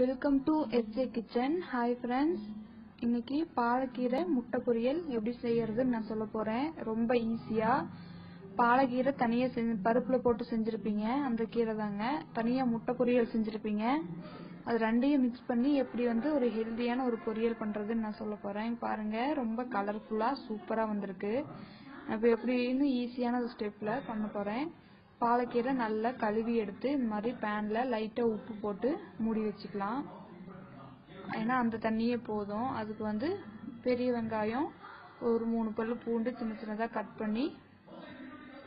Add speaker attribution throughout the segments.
Speaker 1: Welcome to SJ kitchen hi friends இன்னைக்கு பாலக்கீரை முட்டை பொரியல் எப்படி செய்யறதுன்னு நான் சொல்ல போறேன். ரொம்ப ஈஸியா பாலக்கீரை தனியா செஞ்சு பருப்புல போட்டு செஞ்சிருப்பீங்க. அந்த கீரை தாங்க. தனியா முட்டை பொரியல் செஞ்சிருப்பீங்க. அது ரெண்டையும் மிக்ஸ் பண்ணி எப்படி வந்து ஒரு ஹெல்தியான ஒரு பொரியல் பண்றதுன்னு நான் சொல்ல போறேன். பாருங்க ரொம்ப கலர்ஃபுல்லா சூப்பரா வந்திருக்கு. இப்போ எப்படின்னு ஈஸியான ஒரு ஸ்டெப்ல பண்ண போறேன். பாலக்கீரை நல்லா கழுவி எடுத்து இந்த மாதிரி பேனில் லைட்டாக உப்பு போட்டு மூடி வச்சுக்கலாம். ஏன்னா அந்த தண்ணியே போதும். அதுக்கு வந்து பெரிய வெங்காயம் ஒரு மூணு பல் பூண்டு சின்ன சின்னதாக கட் பண்ணி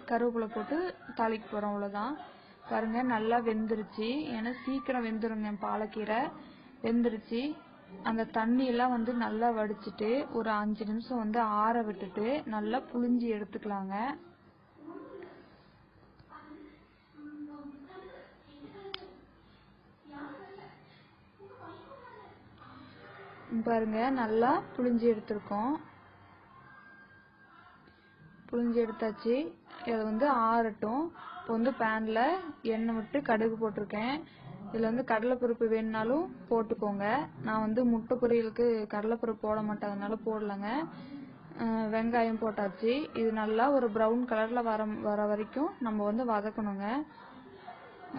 Speaker 1: கருவேப்பிலை போட்டு தாளிக்க போகிறோம் அவ்வளோதான் பாருங்கள் நல்லா வெந்துருச்சு. ஏன்னா சீக்கிரம் வெந்துருங்க பாலக்கீரை. வெந்துருச்சு. அந்த தண்ணியெல்லாம் வந்து நல்லா வடிச்சிட்டு ஒரு அஞ்சு நிமிஷம் வந்து ஆற விட்டுட்டு நல்லா புழிஞ்சு எடுத்துக்கலாங்க. பாருங்க நல்லா புளிஞ்சு எடுத்திருக்கோம். புளிஞ்சு எடுத்தாச்சு. இதை வந்து ஆறட்டும். இப்போ வந்து பேனில் எண்ணெய் விட்டு கடுகு போட்டிருக்கேன். இதில் வந்து கடலைப்பருப்பு வேணுனாலும் போட்டுக்கோங்க. நான் வந்து முட்டை பொரியலுக்கு கடலைப்பருப்பு போட மாட்டேன். அதனால போடலைங்க. வெங்காயம் போட்டாச்சு. இது நல்லா ஒரு ப்ரௌன் கலரில் வர வர வரைக்கும் நம்ம வந்து வதக்கணுங்க.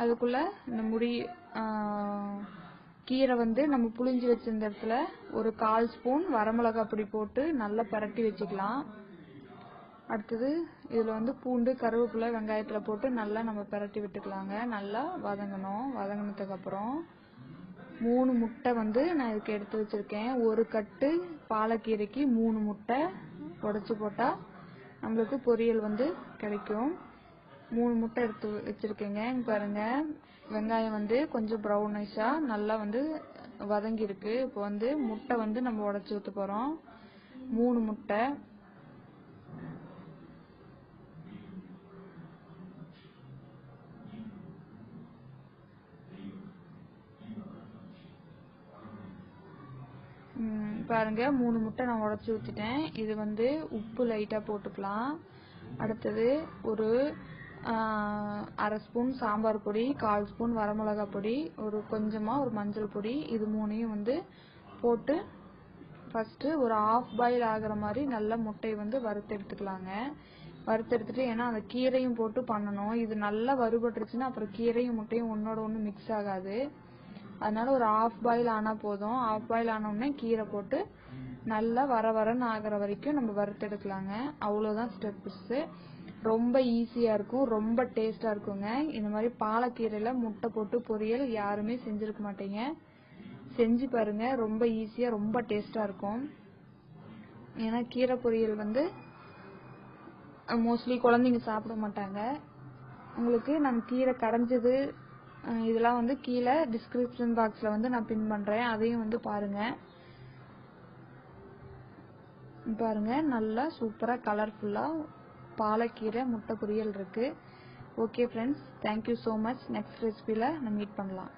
Speaker 1: அதுக்குள்ளே இந்த முடி கீரை வந்து நம்ம புளிஞ்சு வச்சிருந்த இடத்துல ஒரு கால் ஸ்பூன் வரமிளகா அப்படி போட்டு நல்லா பரட்டி வச்சுக்கலாம். அடுத்தது இதில் வந்து பூண்டு கருவேப்பிலை வெங்காயத்தில் போட்டு நல்லா நம்ம பிரட்டி விட்டுக்கலாங்க. நல்லா வதங்கணும். வதங்கினதுக்கப்புறம் மூணு முட்டை வந்து நான் இதுக்கு எடுத்து வச்சுருக்கேன். ஒரு கட்டு பாலக்கீரைக்கு மூணு முட்டை உடச்சி போட்டால் நம்மளுக்கு பொரியல் வந்து கிடைக்கும். மூணு முட்டை எடுத்து வச்சிருக்கேங்க. இங்க பாருங்க. வெங்காயம் வந்து கொஞ்சம் ப்ரௌனிஷா நல்லா வந்து வதங்கி இருக்கு இப்போ வந்து முட்டை வந்து நம்ம உடைச்சு ஊற்ற போறோம். மூணு முட்டை. பாருங்க. மூணு முட்டை நான் உடைச்சு ஊத்திட்டேன். இது வந்து உப்பு லைட்டா போட்டுக்கலாம். அடுத்தது ஒரு அரை ஸ்பூன் சாம்பார் பொடி கால் ஸ்பூன் வரமிளகா பொடி ஒரு கொஞ்சமாக ஒரு மஞ்சள் பொடி இது மூணையும் வந்து போட்டு ஃபஸ்ட்டு ஒரு ஆஃப் பாயில் ஆகிற மாதிரி நல்ல முட்டையை வந்து வறுத்து எடுத்துக்கலாங்க. வறுத்து எடுத்துட்டு ஏன்னா அந்த கீரையும் போட்டு பண்ணணும். இது நல்லா வறுபட்டுருச்சுன்னா அப்புறம் கீரையும் முட்டையும் ஒன்றோட ஒன்று மிக்ஸ் ஆகாது. அதனால ஒரு ஆஃப் பாயில் ஆனால் போதும். ஆஃப் பாயில் ஆனோடனே கீரை போட்டு நல்லா வர வரன்னு ஆகிற வரைக்கும் நம்ம வறுத்து எடுக்கலாங்க. அவ்வளோதான் ஸ்டெப்ஸு ரொம்ப ஈஸியா இருக்கும் ரொம்ப டேஸ்டா இருக்குங்க. இந்த மாதிரி பாலக்கீரையில முட்டை போட்டு பொரியல் யாருமே செஞ்சிருக்க மாட்டீங்க. செஞ்சு பாருங்க ரொம்ப ஈஸியா ரொம்ப டேஸ்டா இருக்கும். ஏன்னா கீரை பொரியல் வந்து மோஸ்ட்லி குழந்தைங்க சாப்பிட மாட்டாங்க. உங்களுக்கு நான் கீரை கடைஞ்சது இதெல்லாம் வந்து கீழே டிஸ்கிரிப்ஷன் பாக்ஸ்ல வந்து நான் பின் பண்றேன். அதையும் வந்து பாருங்க. பாருங்க நல்லா சூப்பரா கலர்ஃபுல்லா பாலக்கீரை முட்டை பொரியல் இருக்குது okay friends thank you so much next ரெசிபியில் நம்ம மீட் பண்ணலாம்.